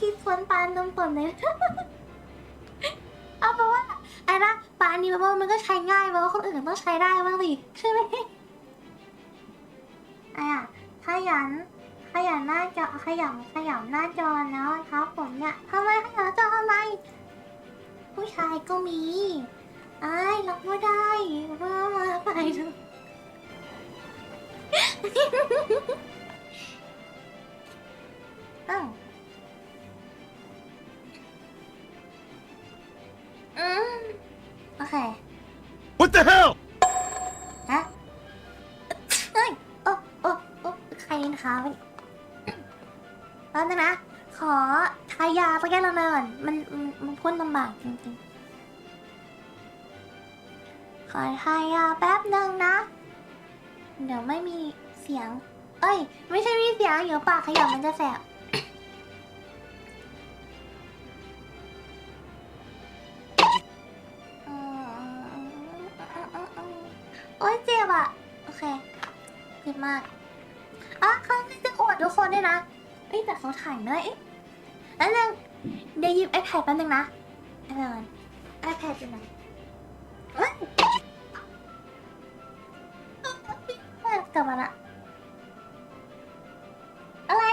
คิดสวนปานนมตนเลย เอาแปลว่าไอ้นะปานนี้แปลว่ามันก็ใช้ง่ายแปลว่าคนอื่นต้องใช้ได้บ้างสิใช่ไหมไอ้อะขยัน ขยันหน้าจอขยำขยำหน้าจอแล้วครับผมเนี่ยทำไมขยันจอทำไมผู้ชายก็มีไอ้รับไม่ได้ว่ามาไปเถอะ What the hell? ฮะเฮ้ยโอ้โอ้โอ้ใครนินทาไปแป๊บนึงนะ ขอทายาไปแก้เราหน่อยก่อนมันมันมันพ่นลำบากจริงๆ ขอทายาแป๊บหนึ่งนะ เดี๋ยวไม่มีเสียง เอ้ย ไม่ใช่มีเสียง เดี๋ยวปากขยับมันจะแสบ โอ๊ยเจ็บอะ โอเคเจ็บมากอะเขาจะอวดทุกคนด้วยนะเอ้ยแต่เขาถ่ายไม่ได้เอ๊ะแล้วนึงเดี๋ยวหยิบ iPad แป๊บนึงนะไอ้เงิน iPad อยู่ไหนเฮ้ยเฮ้ยกลับมาละอะไร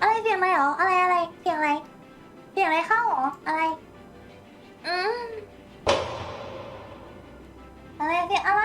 อะไรเสียงอะไรหรอ อะไรอะไรเสียงอะไรเสียงอะไรเข้าหรอ อะไร อืมอะไรเสียงอะไร